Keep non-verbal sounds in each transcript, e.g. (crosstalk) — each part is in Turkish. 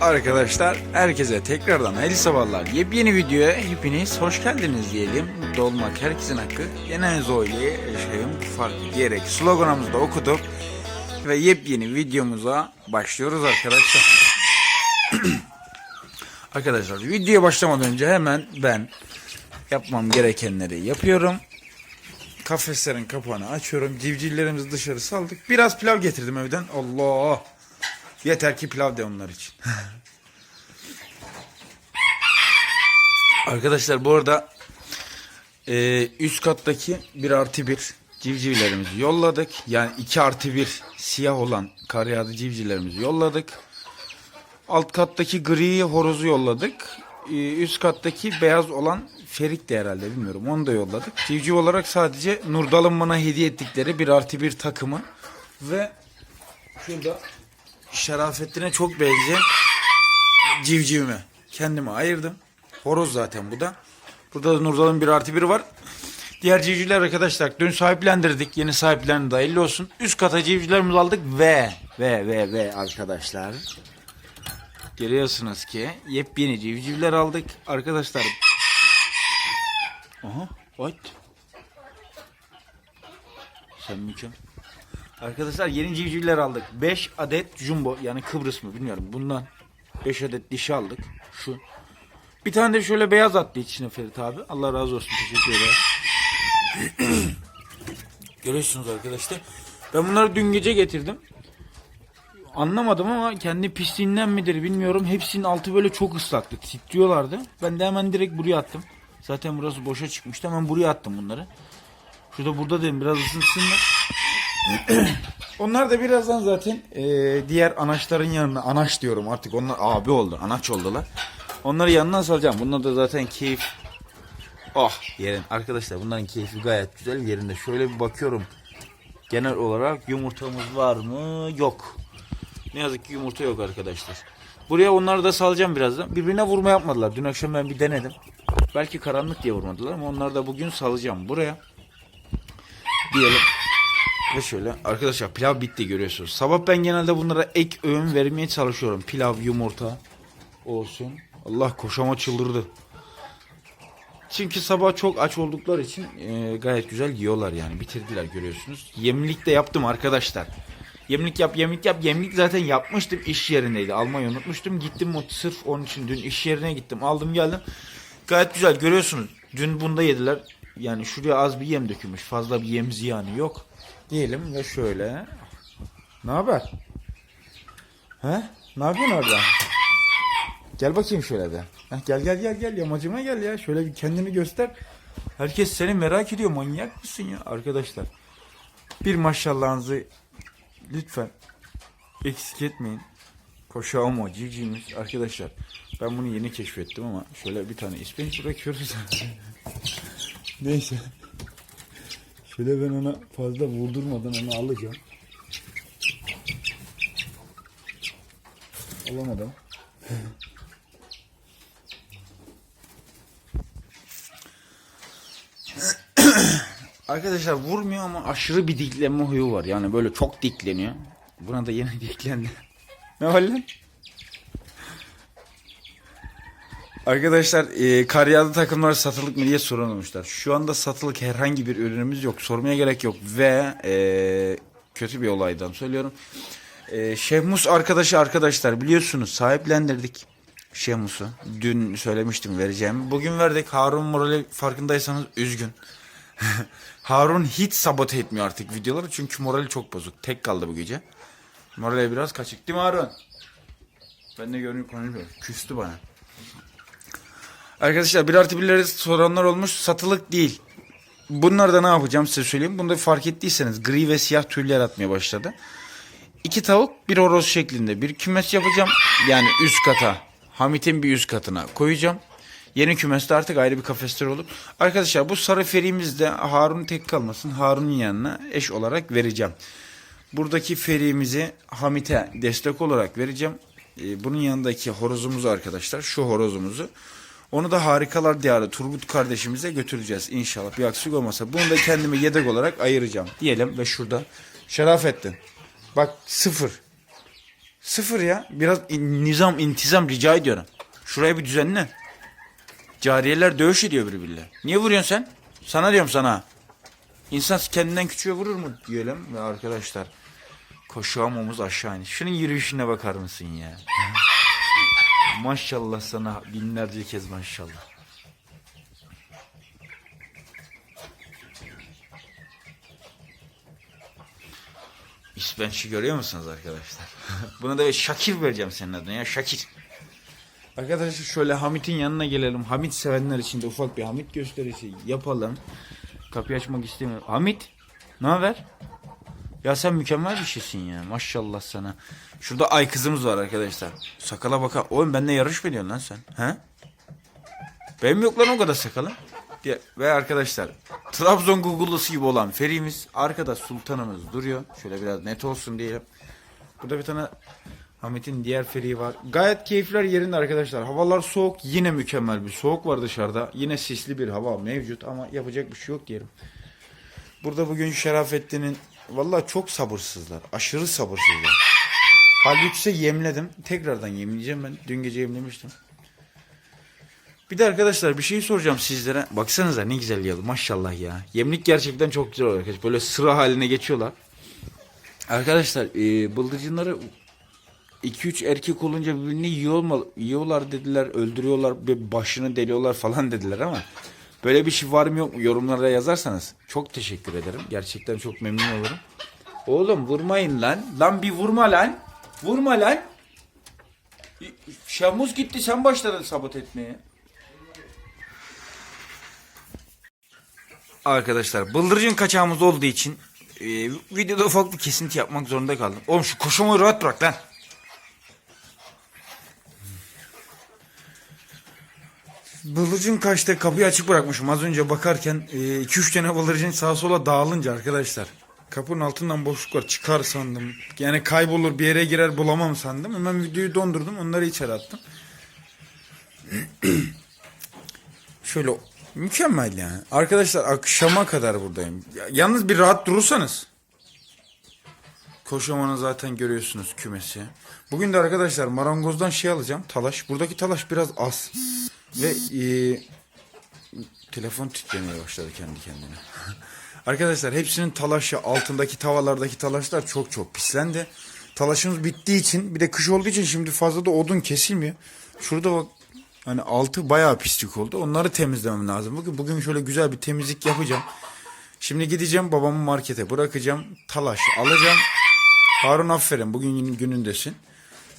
Arkadaşlar herkese tekrardan hayırlı sabahlar. Yepyeni videoya hepiniz hoş geldiniz diyelim. Mutlu olmak herkesin hakkı. Yine Zoe yaşayım farklı diyerek sloganımızı da okuduk. Ve yepyeni videomuza başlıyoruz arkadaşlar. (clears throat) arkadaşlar videoya başlamadan önce hemen ben yapmam gerekenleri yapıyorum. Kafeslerin kapağını açıyorum. Civcivlerimizi dışarı saldık. Biraz pilav getirdim evden. Allah! Yeter ki pilav de onlar için. Arkadaşlar bu arada e, üst kattaki 1 artı 1 civcivlerimizi yolladık. Yani 2 artı 1 siyah olan kar yağdı civcivlerimizi yolladık. Alt kattaki gri horozu yolladık. E, üst kattaki beyaz olan Ferik de herhalde bilmiyorum onu da yolladık. Civciv olarak sadece Nurdal'ın bana hediye ettikleri 1 artı 1 takımı ve şurada Şerafettin'e çok benzeyen civcivimi kendime ayırdım. Horoz zaten bu da. Burada da Nurdal'ın bir artı biri var. Diğer civcivler arkadaşlar dün sahiplendirdik. Yeni sahiplerine de hayırlı olsun. Üst kata civcivlerimizi aldık ve ve ve ve arkadaşlar görüyorsunuz ki yepyeni civcivler aldık. Arkadaşlar Aha, what? Sen mükemmel. Arkadaşlar yeni civcivler aldık. 5 adet jumbo yani Kıbrıs mı bilmiyorum. Bundan 5 adet dişi aldık. Şu. Bir tane de şöyle beyaz attı içine Ferit abi. Allah razı olsun. Teşekkür ederim. (clears throat) Görüyorsunuz arkadaşlar. Ben bunları dün gece getirdim. Anlamadım ama kendi pisliğinden midir bilmiyorum. Hepsinin altı böyle çok ıslaktı. Titriyorlardı. Ben de hemen direkt buraya attım. Zaten burası boşa çıkmıştı. Hemen buraya attım bunları. Şurada burada dedim biraz ısınsınlar. (clears throat) Onlar da birazdan zaten e, diğer anaçların yanına anaç diyorum artık onlar abi oldu anaç oldular. Onları yanına salacağım. Bunlar da zaten keyif. Oh yerin arkadaşlar bunların keyfi gayet güzel yerinde. Şöyle bir bakıyorum. Genel olarak yumurtamız var mı? Yok. Ne yazık ki yumurta yok arkadaşlar. Buraya onları da salacağım birazdan. Birbirine vurma yapmadılar. Dün akşam ben bir denedim. Belki karanlık diye vurmadılar ama onları da bugün salacağım buraya. Diyelim. Ve şöyle arkadaşlar pilav bitti görüyorsunuz. Sabah ben genelde bunlara ek öğün vermeye çalışıyorum. Pilav, yumurta olsun. Allah koşama çıldırdı. Çünkü sabah çok aç oldukları için e, gayet güzel yiyorlar yani. Bitirdiler görüyorsunuz. Yemlik de yaptım arkadaşlar. Yemlik yap, yemlik yap. Yemlik zaten yapmıştım iş yerindeydi. Almayı unutmuştum. Gittim o sırf onun için dün iş yerine gittim. Aldım geldim. Gayet güzel görüyorsunuz. Dün bunda yediler. Yani şuraya az bir yem dökülmüş. Fazla bir yem ziyanı yok. Diyelim ve şöyle. Ne haber? He? Ne yapıyorsun orada? Gel bakayım şöyle de. Heh, gel gel gel gel yamacıma gel ya. Şöyle bir kendini göster. Herkes seni merak ediyor. Manyak mısın ya arkadaşlar? Bir maşallahınızı lütfen eksik etmeyin. Koşağım o civcivimiz. Arkadaşlar ben bunu yeni keşfettim ama şöyle bir tane ispenç bırakıyoruz. (laughs) Neyse. Şöyle ben ona fazla vurdurmadan onu alacağım. Alamadım. (coughs) Arkadaşlar vurmuyor ama aşırı bir diklenme huyu var. Yani böyle çok dikleniyor. Buna da yine (laughs) diklendi. ne var lan? Arkadaşlar e, kar yağdı takımlar satılık mı diye sorulmuşlar. Şu anda satılık herhangi bir ürünümüz yok. Sormaya gerek yok. Ve e, kötü bir olaydan söylüyorum. E, Şehmus arkadaşı arkadaşlar biliyorsunuz sahiplendirdik. Şehmus'u. Dün söylemiştim vereceğimi. Bugün verdik. Harun morali farkındaysanız üzgün. (laughs) Harun hiç sabote etmiyor artık videoları. Çünkü morali çok bozuk. Tek kaldı bu gece. Morali biraz kaçık. Değil mi Harun? Ben de görünüyor konuşmuyorum. Küstü bana. Arkadaşlar bir artı birleri soranlar olmuş. Satılık değil. Bunlar da ne yapacağım size söyleyeyim. Bunda fark ettiyseniz gri ve siyah tüyler atmaya başladı. İki tavuk bir horoz şeklinde bir kümes yapacağım. Yani üst kata. Hamit'in bir üst katına koyacağım. Yeni kümeste artık ayrı bir kafesler olur. Arkadaşlar bu sarı ferimiz de Harun tek kalmasın. Harun'un yanına eş olarak vereceğim. Buradaki ferimizi Hamit'e destek olarak vereceğim. Ee, bunun yanındaki horozumuzu arkadaşlar şu horozumuzu onu da harikalar diyarı Turgut kardeşimize götüreceğiz inşallah. Bir aksilik olmasa. Bunu da kendime yedek olarak ayıracağım. Diyelim ve şurada Şerafettin. Bak sıfır. Sıfır ya. Biraz nizam, intizam rica ediyorum. Şuraya bir düzenle. Cariyeler dövüş ediyor birbiriyle. Niye vuruyorsun sen? Sana diyorum sana. İnsan kendinden küçüğe vurur mu diyelim ve arkadaşlar koşuğumuz aşağı iniyor. Şunun yürüyüşüne bakar mısın ya? Maşallah sana binlerce kez maşallah. İspenç'i görüyor musunuz arkadaşlar? (laughs) Buna da Şakir vereceğim senin adına ya Şakir. Arkadaşlar şöyle Hamit'in yanına gelelim. Hamit sevenler için de ufak bir Hamit gösterisi yapalım. Kapıyı açmak istemiyorum. Hamit ne haber? Ya sen mükemmel bir şeysin ya. Maşallah sana. Şurada ay kızımız var arkadaşlar. Sakala baka. Oğlum benimle yarış mı ediyorsun lan sen? He? Benim yok lan o kadar sakalım. Ve arkadaşlar Trabzon Google'lısı gibi olan ferimiz arkada sultanımız duruyor. Şöyle biraz net olsun diyelim. Burada bir tane Hamit'in diğer feri var. Gayet keyifler yerinde arkadaşlar. Havalar soğuk. Yine mükemmel bir soğuk var dışarıda. Yine sisli bir hava mevcut ama yapacak bir şey yok diyelim. Burada bugün Şerafettin'in vallahi çok sabırsızlar. Aşırı sabırsızlar. Halbuki ise yemledim. Tekrardan yemleyeceğim ben. Dün gece yemlemiştim. Bir de arkadaşlar bir şey soracağım sizlere. Baksanıza ne güzel yalı maşallah ya. Yemlik gerçekten çok güzel oluyor. Böyle sıra haline geçiyorlar. Arkadaşlar e, bıldırcınları 2-3 erkek olunca birbirini yiyorlar, yiyorlar dediler, öldürüyorlar, ve başını deliyorlar falan dediler ama böyle bir şey var mı yok mu yorumlara yazarsanız çok teşekkür ederim. Gerçekten çok memnun olurum. Oğlum vurmayın lan. Lan bir vurma lan. Vurma lan. Şamuz gitti sen başladın sabot etmeye. Arkadaşlar bıldırcın kaçağımız olduğu için e, videoda ufak bir kesinti yapmak zorunda kaldım. Oğlum şu koşumu rahat bırak lan. Bıldırcın kaçta kapıyı açık bırakmışım az önce bakarken 2-3 tane bıldırcın sağa sola dağılınca arkadaşlar. Kapının altından boşluk var çıkar sandım. Yani kaybolur bir yere girer bulamam sandım. Hemen videoyu dondurdum onları içeri attım. (clears throat) Şöyle mükemmel yani. Arkadaşlar akşama kadar buradayım. Ya- Yalnız bir rahat durursanız. Koşamanı zaten görüyorsunuz kümesi. Bugün de arkadaşlar marangozdan şey alacağım. Talaş. Buradaki talaş biraz az. Ve e, telefon titremeye başladı kendi kendine. (laughs) arkadaşlar hepsinin talaşı altındaki tavalardaki talaşlar çok çok pislendi. Talaşımız bittiği için bir de kış olduğu için şimdi fazla da odun kesilmiyor. Şurada bak Hani altı bayağı pislik oldu. Onları temizlemem lazım. Bugün bugün şöyle güzel bir temizlik yapacağım. Şimdi gideceğim babamı markete bırakacağım. Talaş alacağım. Harun aferin bugün günündesin.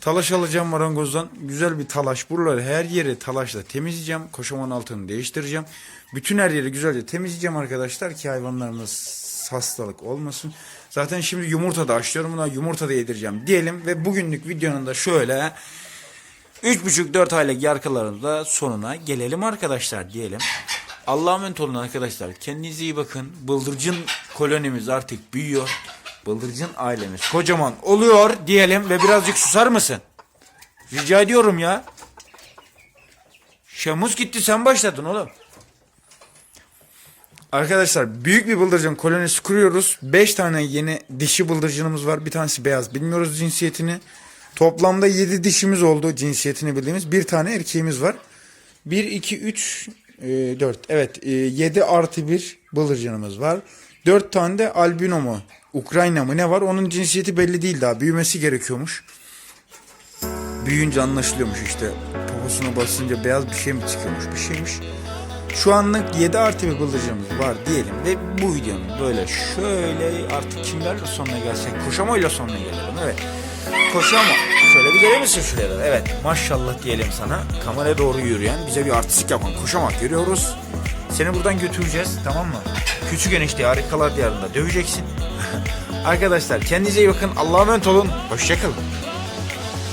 Talaş alacağım marangozdan. Güzel bir talaş. Buraları her yeri talaşla temizleyeceğim. Koşaman altını değiştireceğim. Bütün her yeri güzelce temizleyeceğim arkadaşlar ki hayvanlarımız hastalık olmasın. Zaten şimdi yumurta da açıyorum. Buna yumurta da yedireceğim diyelim. Ve bugünlük videonun da şöyle 3,5-4 aylık yarkaların da sonuna gelelim arkadaşlar diyelim. Allah'a emanet olun arkadaşlar. Kendinize iyi bakın. Bıldırcın kolonimiz artık büyüyor. Bıldırcın ailemiz kocaman oluyor diyelim ve birazcık susar mısın? Rica ediyorum ya. Şemus gitti sen başladın oğlum. Arkadaşlar büyük bir bıldırcın kolonisi kuruyoruz. 5 tane yeni dişi bıldırcınımız var. Bir tanesi beyaz. Bilmiyoruz cinsiyetini. Toplamda 7 dişimiz oldu cinsiyetini bildiğimiz. Bir tane erkeğimiz var. 1, 2, 3, 4. Evet 7 artı 1 bıldırcınımız var. 4 tane de albino mu? Ukrayna mı ne var? Onun cinsiyeti belli değil daha. Büyümesi gerekiyormuş. Büyüyünce anlaşılıyormuş işte. Poposuna basınca beyaz bir şey mi çıkıyormuş bir şeymiş. Şu anlık 7 artı bir bıldırcımız var diyelim ve bu videonun böyle şöyle artık kimlerle sonuna gelsek koşamayla sonuna gelelim evet. Koşama. Şöyle bir gelir misin şuraya da? Evet maşallah diyelim sana. Kameraya doğru yürüyen bize bir artistik yapan koşamak görüyoruz. Seni buradan götüreceğiz tamam mı? Küçük enişte harikalar diyarında döveceksin. Arkadaşlar kendinize iyi bakın. Allah'a emanet olun. Hoşçakalın.